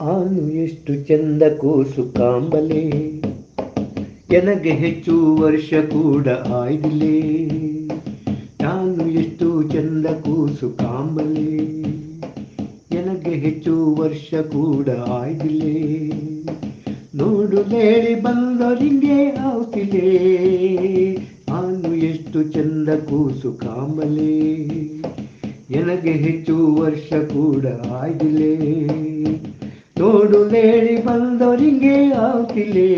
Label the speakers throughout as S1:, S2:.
S1: ಆನು ಎಷ್ಟು ಚಂದ ಕೂಸು ಕಾಂಬಲೆ. ಎನಗೆ ಹೆಚ್ಚು ವರ್ಷ ಕೂಡ ಆಯ್ದಿಲೆ ನಾನು ಎಷ್ಟು ಚಂದ ಕೂಸು ಕಾಂಬಲೆ. ಎನಗೆ ಹೆಚ್ಚು ವರ್ಷ ಕೂಡ ಆಯ್ದಿಲೆ ನೋಡು ಲೇಳಿ ಬಂದೋರಿಂಗೆ ಆವ್ತಿಲೆ ನಾನು ಎಷ್ಟು ಚಂದ ಕೂಸು ಕಾಂಬಲೆ. ಎನಗೆ ಹೆಚ್ಚು ವರ್ಷ ಕೂಡ ಆಯ್ದಿಲೆ ನೋಡು ಲೇಳಿ ಬಂದವರಿಗೆ ಆವ್ತಿಲೆ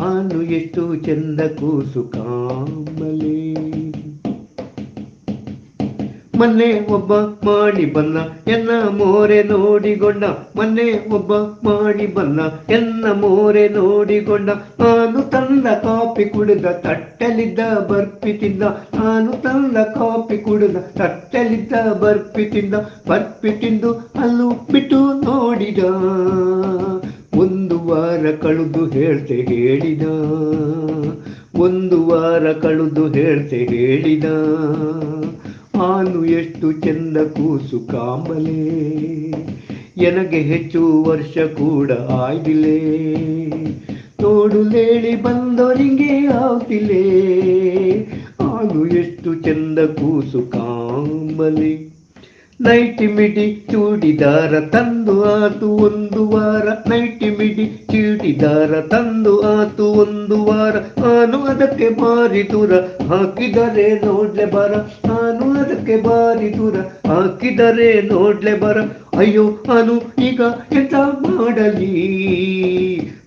S1: ಆನು ಎಷ್ಟು ಚಂದ ಕೂಸು ಕಾಮಲೆ. ಮೊನ್ನೆ ಒಬ್ಬ ಮಾಡಿ ಬಲ್ಲ, ಎನ್ನ ಮೋರೆ ನೋಡಿಕೊಂಡ. ಮೊನ್ನೆ ಒಬ್ಬ ಮಾಡಿ ಬಲ್ಲ, ಎನ್ನ ಮೋರೆ ನೋಡಿಕೊಂಡ. ನಾನು ತಂದ ಕಾಪಿ ಕುಡಿದ ತಟ್ಟಲಿದ್ದ ಬರ್ಪಿ ತಿಂದ. ನಾನು ತಂದ ಕಾಪಿ ಕುಡಿದ ತಟ್ಟಲಿದ್ದ ಬರ್ಪಿ ತಿಂದ. ಬರ್ಪಿ ತಿಂದು ಅಲ್ಲೂ ನೋಡಿದ, ಒಂದು ವಾರ ಕಳೆದು ಹೇಳ್ತೆ ಹೇಳಿದ, ಒಂದು ವಾರ ಕಳೆದು ಹೇಳ್ತೆ ಹೇಳಿದ, ಆನು ಎಷ್ಟು ಚೆಂದ ಕೂಸು ಕಾಂಬಲೆ, ಎನಗೆ ಹೆಚ್ಚು ವರ್ಷ ಕೂಡ ಆಯ್ದಿಲೆ ನೋಡು ಲೇಳಿ ಆಗ್ತಿಲೆ ಆನು ಎಷ್ಟು ಚೆಂದ ಕೂಸು ಕಾಂಬಲೆ. ನೈಟಿ ಮಿಡಿ ಚೂಡಿದಾರ ತಂದು ಆತು ಒಂದು ವಾರ. ನೈಟಿ ಮಿಡಿ ಚೂಡಿದಾರ ತಂದು ಆತು ಒಂದು ವಾರ. ನಾನು ಅದಕ್ಕೆ ಬಾರಿ ದೂರ ಹಾಕಿದರೆ ನೋಡ್ಲೆ ಬರ. ನಾನು ಅದಕ್ಕೆ ಬಾರಿ ದೂರ ಹಾಕಿದರೆ ನೋಡ್ಲೆ ಬರ. ಅಯ್ಯೋ, ನಾನು ಈಗ ಎಂತ ಮಾಡಲಿ?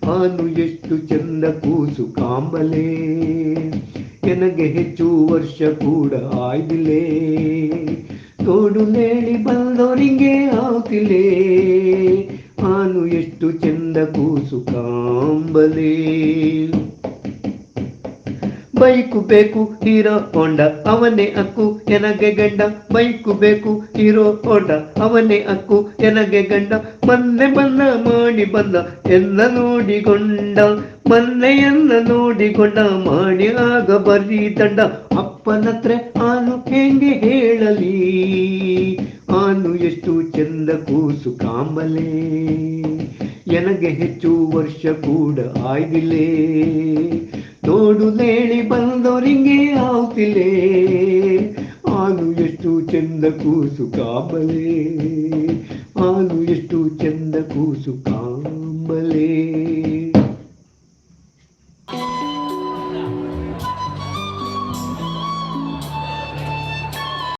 S1: ನಾನು ಎಷ್ಟು ಚಂದ ಕೂಸು ಕಾಂಬಲೆ. ನನಗೆ ಹೆಚ್ಚು ವರ್ಷ ಕೂಡ ಆಯ್ದಿಲೆ ತೋಡು ನೇಳಿ ಬಂದವರಿಗೆ ಆವ್ತಿಲೆ ನಾನು ಎಷ್ಟು ಚಂದ ಕೂಸು ಕಾಂಬಲೆ. ಬೈಕು ಬೇಕು, ಹೀರೋ ಹೊಂಡ, ಅವನೇ ಅಕ್ಕು ಎನಗೆ ಗಂಡ. ಬೈಕು ಬೇಕು, ಹೀರೋ ಹೊಂಡ, ಅವನೇ ಅಕ್ಕು ಎನಗೆ ಗಂಡ. ಮೊನ್ನೆ ಬಂದ ಮಾಡಿ ಬಂದ, ಎಲ್ಲ ನೋಡಿಕೊಂಡ ಮೊನ್ನೆಯನ್ನ ನೋಡಿಕೊಂಡ ಮಾಡಿ ಆಗ ಬರೀ ದಂಡ ಅಪ್ಪನತ್ರ ಆನು ಹೆಂಗೆ ಹೇಳಲಿ? ಆನು ಎಷ್ಟು ಚಂದ ಕೂಸು ಕಾಂಬಲೆ. ನನಗೆ ಹೆಚ್ಚು ವರ್ಷ ಕೂಡ ಆಯ್ದಿಲೆ ನೋಡು ನೇಳಿ ಬಂದವರಿಗೆ ಆವ್ತಿಲೆ. ಆನು ಎಷ್ಟು ಚಂದ ಕೂಸು ಕಾಂಬಲೆ. ಆನು ಎಷ್ಟು ಚಂದ ಕೂಸು ಕಾಂಬಲೆ.